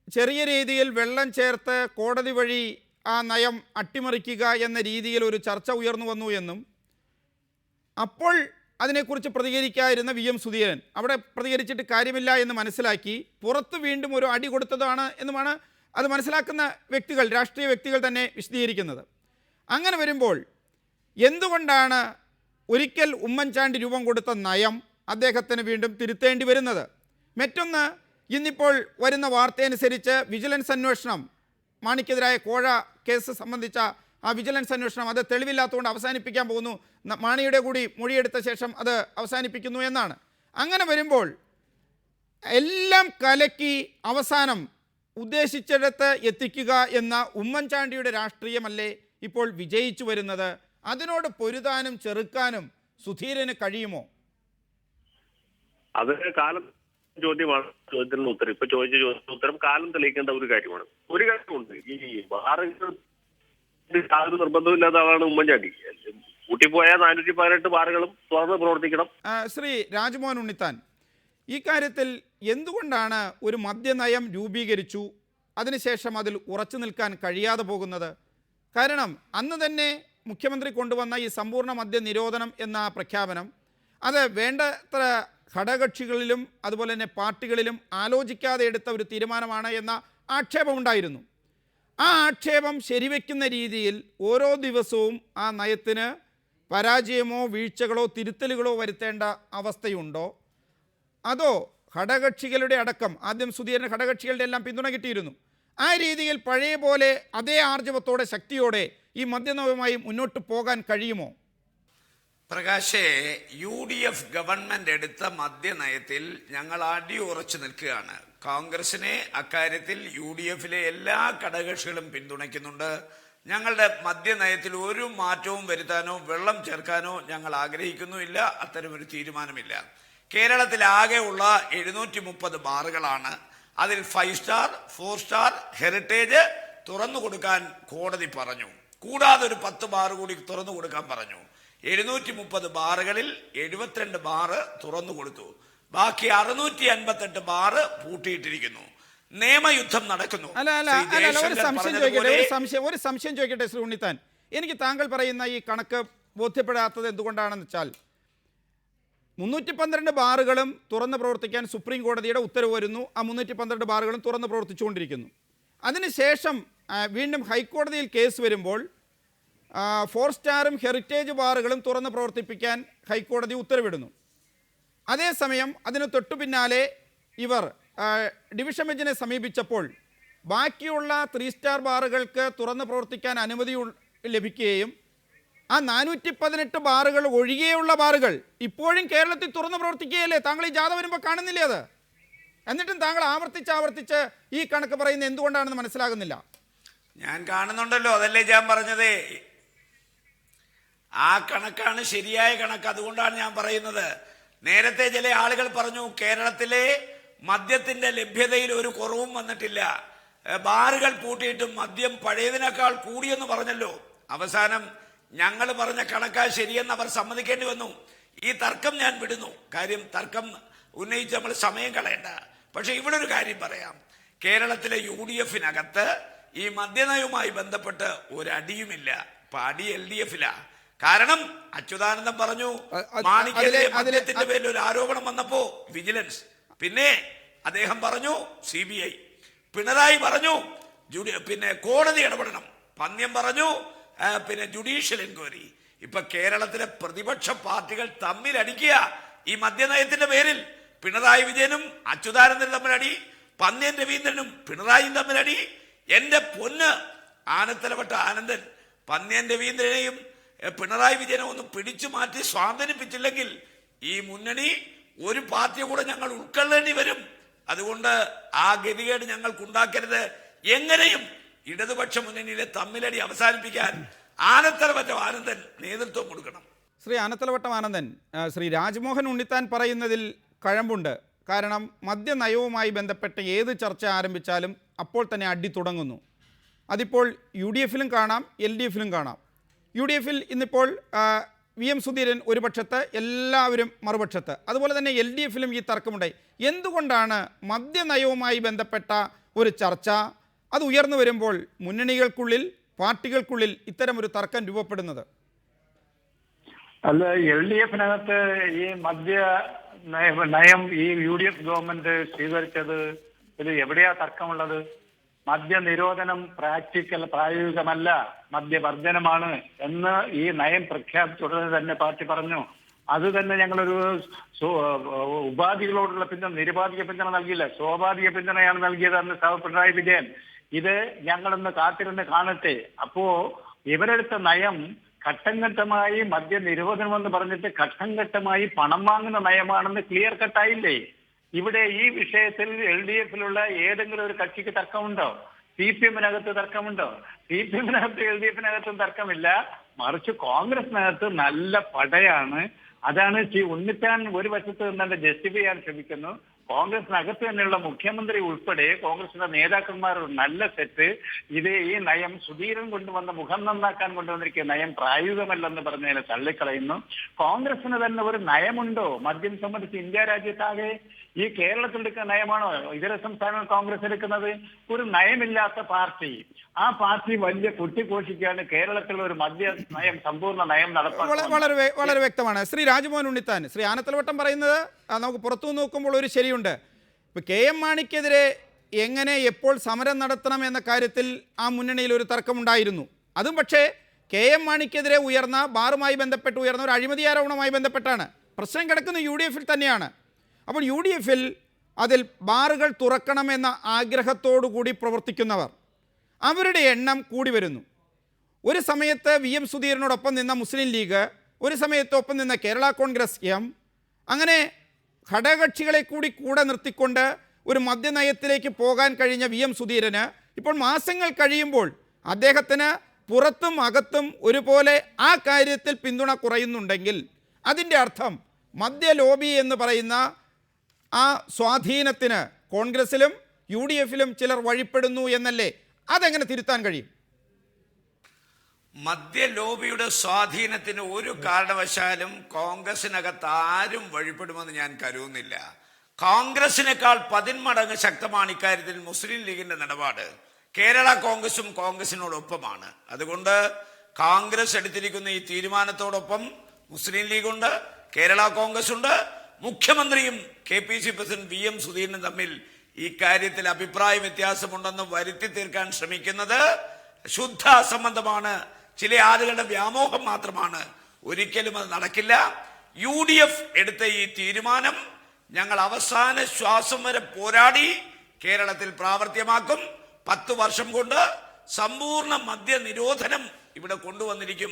ചെറിയ രീതിയിൽ വെള്ളം ചേർത്ത് കോടതി വഴി ആ നയം അട്ടിമറിക്കുക എന്ന രീതിയിൽ ഒരു ചർച്ച ഉയർന്നു വന്നു എന്നും അപ്പോൾ അതിനെക്കുറിച്ച് പ്രതികരിക്കാതിരുന്ന വി എം സുധീരൻ അവിടെ പ്രതികരിച്ചിട്ട് കാര്യമില്ല എന്ന് മനസ്സിലാക്കി പുറത്ത് വീണ്ടും ഒരു അടി കൊടുത്തതാണ് എന്നുമാണ് അത് മനസ്സിലാക്കുന്ന വ്യക്തികൾ രാഷ്ട്രീയ വ്യക്തികൾ തന്നെ വിശദീകരിക്കുന്നത്. അങ്ങനെ വരുമ്പോൾ എന്തുകൊണ്ടാണ് ഒരിക്കൽ ഉമ്മൻചാണ്ടി രൂപം കൊടുത്ത നയം അദ്ദേഹത്തിന് വീണ്ടും തിരുത്തേണ്ടി വരുന്നത്? മറ്റൊന്ന് ഇന്നിപ്പോൾ വരുന്ന വാർത്തയനുസരിച്ച് വിജിലൻസ് അന്വേഷണം മാണിക്കെതിരായ കോഴ കേസ് സംബന്ധിച്ച ആ വിജിലൻസ് അന്വേഷണം അത് തെളിവില്ലാത്തതുകൊണ്ട് അവസാനിപ്പിക്കാൻ പോകുന്നു. മാണിയുടെ കൂടി മൊഴിയെടുത്ത ശേഷം അത് അവസാനിപ്പിക്കുന്നു എന്നാണ്. അങ്ങനെ വരുമ്പോൾ എല്ലാം കലക്കി അവസാനം ഉദ്ദേശിച്ചിടത്ത് എത്തിക്കുക എന്ന ഉമ്മൻചാണ്ടിയുടെ രാഷ്ട്രീയമല്ലേ ഇപ്പോൾ വിജയിച്ചു വരുന്നത്? അതിനോട് പൊരുതാനും ചെറുക്കാനും സുധീരന് കഴിയുമോ? അത് കാലം ചോദ്യമാണ്. ചോദ്യത്തിനുള്ള ഉത്തരം. ഇപ്പൊ ചോദിച്ച ചോദ്യത്തിന് ഉത്തരം കാലം തെളിയിക്കേണ്ട ഒരു കാര്യമാണ്. ഒരു കാര്യമുണ്ട്. ഈ ബാറുകൾ യാതൊരു നിർബന്ധമില്ലാത്ത ആളാണ് ഉമ്മൻചാണ്ടി. കൂട്ടിപ്പോയ നാനൂറ്റി പതിനെട്ട് ബാറുകളും തുറന്ന് പ്രവർത്തിക്കണം. ശ്രീ രാജ്മോഹൻ ഉണ്ണിത്താൻ ഈ കാര്യത്തിൽ എന്തുകൊണ്ടാണ് ഒരു മദ്യനയം രൂപീകരിച്ചു? അതിനുശേഷം അതിൽ ഉറച്ചു നിൽക്കാൻ കഴിയാതെ പോകുന്നത്? കാരണം അന്ന് തന്നെ മുഖ്യമന്ത്രി കൊണ്ടുവന്ന ഈ സമ്പൂർണ മദ്യ നിരോധനം എന്ന പ്രഖ്യാപനം അത് വേണ്ടത്ര ഘടകക്ഷികളിലും അതുപോലെ തന്നെ പാർട്ടികളിലും ആലോചിക്കാതെ എടുത്ത ഒരു തീരുമാനമാണ് എന്ന ആക്ഷേപമുണ്ടായിരുന്നു ആ ആക്ഷേപം ശരിവെക്കുന്ന രീതിയിൽ ഓരോ ദിവസവും ആ നയത്തിന് പരാജയമോ വീഴ്ചകളോ തിരുത്തലുകളോ വരുത്തേണ്ട അവസ്ഥയുണ്ടോ? അതോ ഘടകക്ഷികളുടെ അടക്കം ആദ്യം സുധീരന് ഘടകക്ഷികളുടെ എല്ലാം പിന്തുണ കിട്ടിയിരുന്നു. ആ രീതിയിൽ പഴയ പോലെ അതേ ആർജവത്തോടെ ശക്തിയോടെ ഈ മദ്യനവുമായി മുന്നോട്ട് പോകാൻ കഴിയുമോ? പ്രകാശേ യു ഡി എഫ് ഗവൺമെന്റ് എടുത്ത മദ്യനയത്തിൽ ഞങ്ങൾ അടിയുറച്ചു നിൽക്കുകയാണ്. കോൺഗ്രസിനെ അക്കാര്യത്തിൽ യു ഡി എഫിലെ എല്ലാ ഘടകകക്ഷികളും പിന്തുണയ്ക്കുന്നുണ്ട്. ഞങ്ങളുടെ മദ്യനയത്തിൽ ഒരു മാറ്റവും വരുത്താനോ വെള്ളം ചേർക്കാനോ ഞങ്ങൾ ആഗ്രഹിക്കുന്നുമില്ല. അത്തരമൊരു തീരുമാനമില്ല. കേരളത്തിൽ ആകെയുള്ള എഴുന്നൂറ്റി മുപ്പത് ബാറുകളാണ്. അതിൽ five star four star heritage തുറന്നു കൊടുക്കാൻ കോടതി പറഞ്ഞു. കൂടാതെ ഒരു പത്ത് ബാർ കൂടി തുറന്നു കൊടുക്കാൻ പറഞ്ഞു. എഴുന്നൂറ്റി മുപ്പത് ബാറുകളിൽ എഴുപത്തിരണ്ട് ബാറ് തുറന്നു കൊടുത്തു. ബാക്കി അറുന്നൂറ്റി അൻപത്തെട്ട് ബാറ് പൂട്ടിയിട്ടിരിക്കുന്നു. നിയമയുദ്ധം നടക്കുന്നു. അല്ല അല്ല അല്ല ഒരു സംശയം ചോദിക്കട്ടെ ഒരു സംശയം ഒരു സംശയം ചോദിക്കട്ടെ ശ്രീ ഉണ്ണിത്താൻ. എനിക്ക് താങ്കൾ പറയുന്ന ഈ കണക്ക് ബോധ്യപ്പെടാത്തത് എന്തുകൊണ്ടാണെന്ന് വെച്ചാൽ മുന്നൂറ്റി പന്ത്രണ്ട് ബാറുകളും തുറന്ന് പ്രവർത്തിക്കാൻ സുപ്രീം കോടതിയുടെ ഉത്തരവ് വരുന്നു. ആ മുന്നൂറ്റി പന്ത്രണ്ട് ബാറുകളും തുറന്ന് പ്രവർത്തിച്ചുകൊണ്ടിരിക്കുന്നു. അതിനുശേഷം വീണ്ടും ഹൈക്കോടതിയിൽ കേസ് വരുമ്പോൾ ഫോർ സ്റ്റാറും ഹെറിറ്റേജ് ബാറുകളും തുറന്ന് പ്രവർത്തിപ്പിക്കാൻ ഹൈക്കോടതി ഉത്തരവിടുന്നു. അതേസമയം അതിന് തൊട്ടു പിന്നാലെ ഇവർ ഡിവിഷൻ ബെഞ്ചിനെ സമീപിച്ചപ്പോൾ ബാക്കിയുള്ള ത്രീ സ്റ്റാർ ബാറുകൾക്ക് തുറന്ന് പ്രവർത്തിക്കാൻ അനുമതി ലഭിക്കുകയും ആ നാനൂറ്റി പതിനെട്ട് ബാറുകൾ ഒഴികെയുള്ള ബാറുകൾ ഇപ്പോഴും കേരളത്തിൽ തുറന്ന് പ്രവർത്തിക്കുകയല്ലേ? താങ്കൾ ഈ ജാഥ വരുമ്പോൾ കാണുന്നില്ലേ അത്? എന്നിട്ടും താങ്കൾ ആവർത്തിച്ച് ആവർത്തിച്ച് ഈ കണക്ക് പറയുന്നത് എന്തുകൊണ്ടാണെന്ന് മനസ്സിലാകുന്നില്ല. ഞാൻ കാണുന്നുണ്ടല്ലോ അതല്ലേ ഞാൻ പറഞ്ഞത്. ആ കണക്കാണ് ശരിയായ കണക്ക്. അതുകൊണ്ടാണ് ഞാൻ പറയുന്നത്. നേരത്തെ ചില ആളുകൾ പറഞ്ഞു കേരളത്തിലെ മദ്യത്തിന്റെ ലഭ്യതയിൽ ഒരു കുറവും വന്നിട്ടില്ല. ബാറുകൾ പൂട്ടിയിട്ടും മദ്യം പഴയതിനേക്കാൾ കൂടിയെന്ന് പറഞ്ഞല്ലോ. അവസാനം ഞങ്ങൾ പറഞ്ഞ കണക്കാ ശരിയെന്ന് അവർ സമ്മതിക്കേണ്ടി വന്നു. ഈ തർക്കം ഞാൻ വിടുന്നു. കാര്യം തർക്കം ഉന്നയിച്ച് നമ്മൾ സമയം കളയണ്ട. പക്ഷെ ഇവിടെ ഒരു കാര്യം പറയാം. കേരളത്തിലെ യു ഡി എഫിനകത്ത് ഈ മദ്യനയവുമായി ബന്ധപ്പെട്ട് ഒരടിയുമില്ല. ഇപ്പൊ അടി എൽ ഡി എഫിലാ. കാരണം അച്യുതാനന്ദൻ പറഞ്ഞു മദ്യത്തിന്റെ പേരിൽ ഒരു ആരോപണം വന്നപ്പോ വിജിലൻസ് പിന്നെ അദ്ദേഹം പറഞ്ഞു സി ബി ഐ. പിണറായി പറഞ്ഞു ജുഡി- പിന്നെ കോടതി ഇടപെടണം. പന്ന്യം പറഞ്ഞു പിന്നെ ജുഡീഷ്യൽ എൻക്വയറി. ഇപ്പൊ കേരളത്തിലെ പ്രതിപക്ഷ പാർട്ടികൾ തമ്മിലടിക്കുക ഈ മദ്യനയത്തിന്റെ പേരിൽ. പിണറായി വിജയനും അച്യുതാനന്ദനും തമ്മിലടി പന്ന്യൻ രവീന്ദ്രനും പിണറായിയും തമ്മിലടി. എന്റെ പൊന്ന് ആനത്തലപ്പെട്ട ആനന്ദൻ പന്ന്യൻ രവീന്ദ്രനെയും പിണറായി വിജയനെ ഒന്ന് പിടിച്ചു മാറ്റി സ്വാധീനിപ്പിച്ചില്ലെങ്കിൽ ഈ മുന്നണി ഒരു പാർട്ടിയെ കൂടെ ഞങ്ങൾ ഉൾക്കൊള്ളേണ്ടി വരും. അതുകൊണ്ട് ആ ഗതികേട് ഞങ്ങൾക്കുണ്ടാക്കരുത്. എങ്ങനെയും ഇടതുപക്ഷ മുന്നണിയിലെ തമ്മിലടി അവസാനിപ്പിക്കാൻ ആനത്തലവറ്റം ആനന്ദൻ നേതൃത്വം കൊടുക്കണം. ശ്രീ ആനത്തലവട്ടം ആനന്ദൻ ശ്രീ രാജ്മോഹൻ ഉണ്ണിത്താൻ പറയുന്നതിൽ കഴമ്പുണ്ട്. കാരണം മദ്യനയവുമായി ബന്ധപ്പെട്ട ഏത് ചർച്ച ആരംഭിച്ചാലും അപ്പോൾ തന്നെ അടി തുടങ്ങുന്നു. അതിപ്പോൾ യു ഡി എഫിലും കാണാം എൽ ഡി എഫിലും കാണാം. യു ഡി എഫിൽ ഇന്നിപ്പോൾ വി എം സുധീരൻ ഒരു പക്ഷത്ത് എല്ലാവരും മറുപക്ഷത്ത്. അതുപോലെ തന്നെ എൽ ഡി എഫിലും ഈ തർക്കമുണ്ടായി. എന്തുകൊണ്ടാണ് മദ്യനയവുമായി ബന്ധപ്പെട്ട ഒരു ചർച്ച? അത് ഉയർന്നു വരുമ്പോൾ മുന്നണികൾക്കുള്ളിൽ പാർട്ടികൾക്കുള്ളിൽ ഇത്തരം ഒരു തർക്കം രൂപപ്പെടുന്നത്? അല്ല എൽ ഡി എഫിനകത്ത് ഈ മദ്യ നയം ഈ യു ഡി എഫ് ഗവൺമെന്റ് സ്വീകരിച്ചത് ഇത് എവിടെയാ തർക്കമുള്ളത്? മദ്യ നിരോധനം പ്രാക്ടിക്കൽ പ്രായോഗികമല്ല മദ്യവർജനമാണ് എന്ന് ഈ നയം പ്രഖ്യാപിച്ചുടനെ തന്നെ പാർട്ടി പറഞ്ഞു. അത് തന്നെ ഞങ്ങളൊരു ഉപാധികളോടുള്ള പിന്തുണ നിരുപാധിക പിന്തുണ നൽകിയില്ല. സ്വാഭാവിക പിന്തുണയാണ് നൽകിയതെന്ന് സഹ പിണറായി വിജയൻ. ഇത് ഞങ്ങളൊന്ന് കാത്തിരുന്ന് കാണട്ടെ. അപ്പോ ഇവരെടുത്ത നയം ഘട്ടം ഘട്ടമായി മദ്യ പറഞ്ഞിട്ട് ഘട്ടം ഘട്ടമായി പണം വാങ്ങുന്ന നയമാണെന്ന് ക്ലിയർ കട്ടായില്ലേ ഇവിടെ ഈ വിഷയത്തിൽ എൽ ഡി എഫിലുള്ള ഏതെങ്കിലും ഒരു കക്ഷിക്ക് തർക്കമുണ്ടോ? സി പി എമ്മിനകത്ത് തർക്കമുണ്ടോ? സി പി എമ്മിനകത്ത് എൽ ഡി എഫിനകത്തും തർക്കമില്ല. മറിച്ച് കോൺഗ്രസിനകത്ത് നല്ല പടയാണ്. അതാണ് ശ്രീ ഉണ്ണിത്താൻ ഒരു വശത്ത് നിന്നെ ജസ്റ്റിഫൈ ചെയ്യാൻ ശ്രമിക്കുന്നു. കോൺഗ്രസിനകത്ത് തന്നെയുള്ള മുഖ്യമന്ത്രി ഉൾപ്പെടെ കോൺഗ്രസിന്റെ നേതാക്കന്മാർ ഒരു നല്ല സെറ്റ്. ഇത് ഈ നയം സുധീരൻ കൊണ്ടുവന്ന മുഖം നന്നാക്കാൻ കൊണ്ടുവന്നിരിക്കുന്ന നയം പ്രായോഗികമല്ലെന്ന് പറഞ്ഞതിനെ തള്ളിക്കളയുന്നു. കോൺഗ്രസിന് തന്നെ ഒരു നയമുണ്ടോ? മദ്യം സംബന്ധിച്ച് ഇന്ത്യ രാജ്യത്താകെ ഈ കേരളത്തിൽ എടുക്കുന്ന നയമാണോ? ഇതര സംസ്ഥാന കോൺഗ്രസ് എടുക്കുന്നത്? ഒരു നയമില്ലാത്ത പാർട്ടി. ആ പാർട്ടി വലിയ കുട്ടിഘോഷിക്കാണ് കേരളത്തിൽ ഒരു മധ്യ നയം സമ്പൂർണ നയം നടത്തുന്നത് വളരെ വളരെ വ്യക്തമാണ്. ശ്രീ രാജ്മോഹൻ ഉണ്ണിത്താൻ ശ്രീ ആനത്തലവട്ടം പറയുന്നത് നമുക്ക് പുറത്തു നോക്കുമ്പോൾ ഒരു ശരിയുണ്ട്. ഇപ്പൊ കെ എം മാണിക്കെതിരെ എങ്ങനെ എപ്പോൾ സമരം നടത്തണം എന്ന കാര്യത്തിൽ ആ മുന്നണിയിൽ ഒരു തർക്കമുണ്ടായിരുന്നു. അതും പക്ഷേ കെ എം മാണിക്കെതിരെ ഉയർന്ന ബാറുമായി ബന്ധപ്പെട്ട് ഉയർന്ന ഒരു അഴിമതി ആരോപണവുമായി ബന്ധപ്പെട്ടാണ്. പ്രശ്നം കിടക്കുന്നത് യു ഡി എഫിൽ തന്നെയാണ്. അപ്പോൾ യു ഡി എഫിൽ അതിൽ ബാറുകൾ തുറക്കണമെന്ന ആഗ്രഹത്തോടു കൂടി പ്രവർത്തിക്കുന്നവർ അവരുടെ എണ്ണം കൂടി വരുന്നു. ഒരു സമയത്ത് വി എം സുധീരനോടൊപ്പം നിന്ന മുസ്ലിം ലീഗ് ഒരു സമയത്ത് ഒപ്പം നിന്ന കേരള കോൺഗ്രസ് എം അങ്ങനെ ഘടകക്ഷികളെ കൂടി കൂടെ നിർത്തിക്കൊണ്ട് ഒരു മദ്യനയത്തിലേക്ക് പോകാൻ കഴിഞ്ഞ വി എം സുധീരന് ഇപ്പോൾ മാസങ്ങൾ കഴിയുമ്പോൾ അദ്ദേഹത്തിന് പുറത്തും അകത്തും ഒരുപോലെ ആ കാര്യത്തിൽ പിന്തുണ കുറയുന്നുണ്ടെങ്കിൽ അതിന്റെ അർത്ഥം മദ്യ ലോബി എന്ന് പറയുന്ന ആ സ്വാധീനത്തിന് കോൺഗ്രസിലും യു ഡി എഫിലും ചിലർ വഴിപ്പെടുന്നു എന്നല്ലേ? അതെങ്ങനെ തിരുത്താൻ കഴിയും? മദ്യ ലോബിയുടെ സ്വാധീനത്തിന് ഒരു കാരണവശാലും കോൺഗ്രസിനകത്ത് ആരും വഴിപ്പെടുമെന്ന് ഞാൻ കരുതുന്നില്ല. കോൺഗ്രസിനേക്കാൾ പതിന്മടങ്ങ് ശക്തമാണ് ഇക്കാര്യത്തിൽ മുസ്ലിം ലീഗിന്റെ നിലപാട്. കേരള കോൺഗ്രസും കോൺഗ്രസിനോടൊപ്പമാണ്. അതുകൊണ്ട് കോൺഗ്രസ് എടുത്തിരിക്കുന്ന ഈ തീരുമാനത്തോടൊപ്പം മുസ്ലിം ലീഗുണ്ട് കേരള കോൺഗ്രസ് ഉണ്ട് മുഖ്യമന്ത്രിയും K P C president V M സുധീരനും തമ്മിൽ ഈ കാര്യത്തിൽ അഭിപ്രായ വ്യത്യാസമുണ്ടെന്ന് വരുത്തി തീർക്കാൻ ശ്രമിക്കുന്നത് ശുദ്ധ അസംബന്ധമാണ്. ചില ആളുകളുടെ വ്യാമോഹം മാത്രമാണ്. ഒരിക്കലും അത് നടക്കില്ല. യു ഡി എഫ് എടുത്ത ഈ തീരുമാനം ഞങ്ങൾ അവസാന ശ്വാസം വരെ പോരാടി കേരളത്തിൽ പ്രാവർത്തികമാക്കും. പത്ത് വർഷം കൊണ്ട് സമ്പൂർണ മദ്യ നിരോധനം ഇവിടെ കൊണ്ടുവന്നിരിക്കും.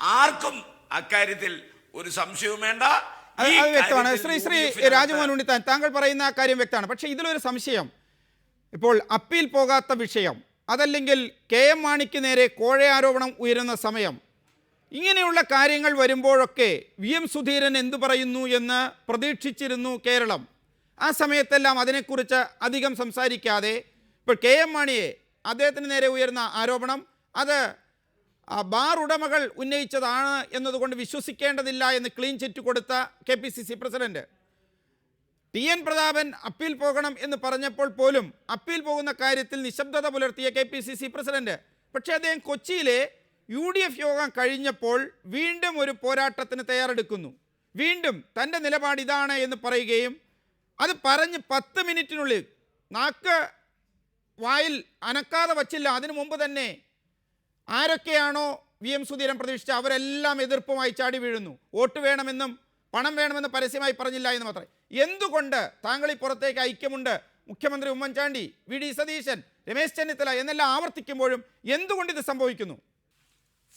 ആർക്കും അക്കാര്യത്തിൽ ഒരു സംശയവും വേണ്ട. അത് വ്യക്തമാണ്. ശ്രീ ശ്രീ രാജമോഹൻ ഉണ്ണിത്താൻ താങ്കൾ പറയുന്ന ആ കാര്യം വ്യക്തമാണ്. പക്ഷേ ഇതിലൊരു സംശയം. ഇപ്പോൾ അപ്പീൽ പോകാത്ത വിഷയം അതല്ലെങ്കിൽ കെ എം മാണിക്ക് നേരെ കോഴ ആരോപണം ഉയരുന്ന സമയം ഇങ്ങനെയുള്ള കാര്യങ്ങൾ വരുമ്പോഴൊക്കെ വി എം സുധീരൻ എന്തു പറയുന്നു എന്ന് പ്രതീക്ഷിച്ചിരുന്നു കേരളം. ആ സമയത്തെല്ലാം അതിനെക്കുറിച്ച് അധികം സംസാരിക്കാതെ ഇപ്പോൾ കെ എം മാണിയെ അദ്ദേഹത്തിന് നേരെ ഉയർന്ന ആരോപണം അത് ബാർ ഉടമകൾ ഉന്നയിച്ചതാണ് എന്നതുകൊണ്ട് വിശ്വസിക്കേണ്ടതില്ല എന്ന് ക്ലീൻ ചിറ്റ് കൊടുത്ത K P C C president. T N Prathapan appeal പോകണം എന്ന് പറഞ്ഞപ്പോൾ പോലും അപ്പീൽ പോകുന്ന കാര്യത്തിൽ നിശബ്ദത പുലർത്തിയ K P C C president. പക്ഷേ അദ്ദേഹം കൊച്ചിയിലെ യു ഡി എഫ് യോഗം കഴിഞ്ഞപ്പോൾ വീണ്ടും ഒരു പോരാട്ടത്തിന് തയ്യാറെടുക്കുന്നു. വീണ്ടും തന്റെ നിലപാട് ഇതാണ് എന്ന് പറയുകയും അത് പറഞ്ഞ് പത്ത് മിനിറ്റിനുള്ളിൽ നാക്ക് വായിൽ അനക്കാതെ വച്ചില്ല. അതിനു മുമ്പ് തന്നെ ആരൊക്കെയാണോ വി എം സുധീരൻ പ്രതീക്ഷിച്ച അവരെല്ലാം എതിർപ്പുമായി ചാടി വീഴുന്നു. വോട്ട് വേണമെന്നും പണം വേണമെന്ന് പരസ്യമായി പറഞ്ഞില്ല എന്ന് മാത്രമേ എന്തുകൊണ്ട് താങ്കൾ ഈ പുറത്തേക്ക് ഐക്യമുണ്ട്? മുഖ്യമന്ത്രി ഉമ്മൻചാണ്ടി വി ഡി സതീശൻ രമേശ് ചെന്നിത്തല എന്നെല്ലാം ആവർത്തിക്കുമ്പോഴും എന്തുകൊണ്ട് ഇത് സംഭവിക്കുന്നു?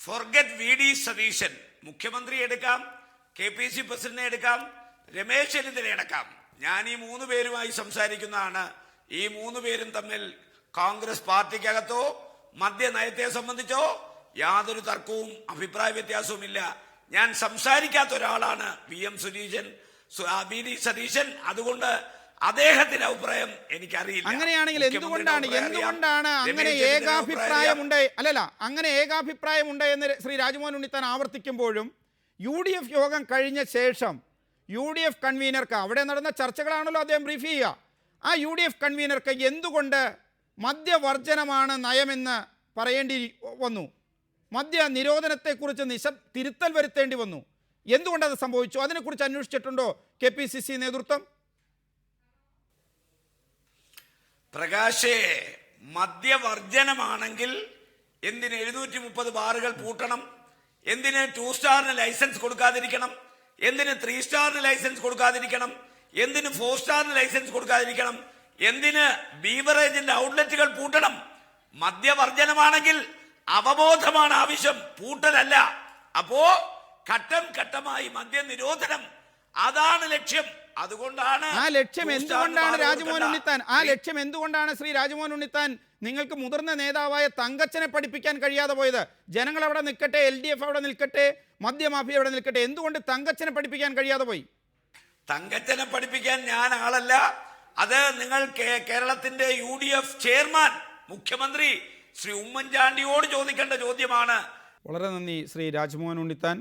ഫോർഗറ്റ് സതീശൻ. മുഖ്യമന്ത്രി എടുക്കാം കെ പി സി പ്രസിഡന്റിനെ എടുക്കാം രമേശ് ചെന്നിത്തല എടുക്കാം ഞാൻ ഈ മൂന്ന് പേരുമായി സംസാരിക്കുന്നതാണ്. ഈ മൂന്ന് പേരും തമ്മിൽ കോൺഗ്രസ് പാർട്ടിക്കകത്തോ മദ്യ നയത്തെ സംബന്ധിച്ചോ യാതൊരു തർക്കവും അഭിപ്രായ വ്യത്യാസവും ഇല്ല ഞാൻ സംസാരിക്കാത്ത ഒരാളാണ് V M Sureeshan D Satheesan. അതുകൊണ്ട് അദ്ദേഹത്തിന്റെ അഭിപ്രായം എനിക്കറിയില്ല. അങ്ങനെയാണെങ്കിൽ എന്തുകൊണ്ടാണ് എന്തുകൊണ്ടാണ് അങ്ങനെ ഏകാഭിപ്രായമുണ്ട് അല്ലല്ല അങ്ങനെ ഏകാഭിപ്രായമുണ്ട് എന്ന് ശ്രീ രാജ്മോഹൻ ഉണ്ണിത്താൻ ആവർത്തിക്കുമ്പോഴും യു ഡി എഫ് യോഗം കഴിഞ്ഞ ശേഷം യു ഡി എഫ് കൺവീനർക്ക് അവിടെ നടന്ന ചർച്ചകളാണല്ലോ അദ്ദേഹം ബ്രീഫ് ചെയ്യുക. ആ യു ഡി എഫ് കൺവീനർക്ക് എന്തുകൊണ്ട് മദ്യവർജനമാണ് നയമെന്ന് പറയേണ്ടി വന്നു. മദ്യ നിരോധനത്തെക്കുറിച്ച് നിശ തിരുത്തൽ വരുത്തേണ്ടി വന്നു. എന്തുകൊണ്ടത് സംഭവിച്ചു? അതിനെക്കുറിച്ച് അന്വേഷിച്ചിട്ടുണ്ടോ കെ പി സി സി നേതൃത്വം? പ്രകാശേ മദ്യവർജനമാണെങ്കിൽ എന്തിന് എഴുന്നൂറ്റി മുപ്പത് ബാറുകൾ പൂട്ടണം? എന്തിന് ടു സ്റ്റാറിന് ലൈസൻസ് കൊടുക്കാതിരിക്കണം? എന്തിന് ത്രീ സ്റ്റാറിന് ലൈസൻസ് കൊടുക്കാതിരിക്കണം? എന്തിന് ഫോർ സ്റ്റാറിന് ലൈസൻസ് കൊടുക്കാതിരിക്കണം? എന്തിന് ബീവറേജിന്റെ ഔട്ട്ലെറ്റുകൾ പൂട്ടണം? മദ്യവർജനമാണെങ്കിൽ അവബോധമാണ് ആവശ്യം. പൂട്ടലല്ല. അപ്പോ ഘട്ടം ഘട്ടമായി മദ്യ നിരോധനം അതാണ് ലക്ഷ്യം. അതുകൊണ്ടാണ് ആ ലക്ഷ്യം എന്തുകൊണ്ടാണ് രാജമോഹൻ ഉണ്ണിത്താൻ? ആ ലക്ഷ്യം എന്തുകൊണ്ടാണ് ശ്രീ രാജ്മോഹൻ ഉണ്ണിത്താൻ നിങ്ങൾക്ക് മുതിർന്ന നേതാവായ തങ്കച്ചനെ പഠിപ്പിക്കാൻ കഴിയാതെ പോയത്? ജനങ്ങൾ അവിടെ നിൽക്കട്ടെ എൽ ഡി എഫ് അവിടെ നിൽക്കട്ടെ മദ്യമാഫിയ അവിടെ നിൽക്കട്ടെ എന്തുകൊണ്ട് തങ്കച്ചനെ പഠിപ്പിക്കാൻ കഴിയാതെ പോയി? തങ്കച്ചനെ പഠിപ്പിക്കാൻ ഞാൻ ആളല്ല. അത് നിങ്ങൾ കേരളത്തിന്റെ യു ഡി എഫ് ചെയർമാൻ മുഖ്യമന്ത്രി ശ്രീ ഉമ്മൻചാണ്ടിയോട് ചോദിക്കേണ്ട ചോദ്യമാണ്. വളരെ നന്ദി ശ്രീ രാജ്മോഹൻ ഉണ്ണിത്താൻ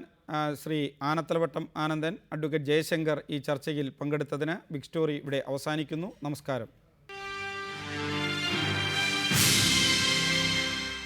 ശ്രീ ആനത്തലവട്ടം ആനന്ദൻ അഡ്വക്കേറ്റ് ജയശങ്കർ ഈ ചർച്ചയിൽ പങ്കെടുത്തതിന് ബിഗ് സ്റ്റോറി ഇവിടെ അവസാനിക്കുന്നു. നമസ്കാരം.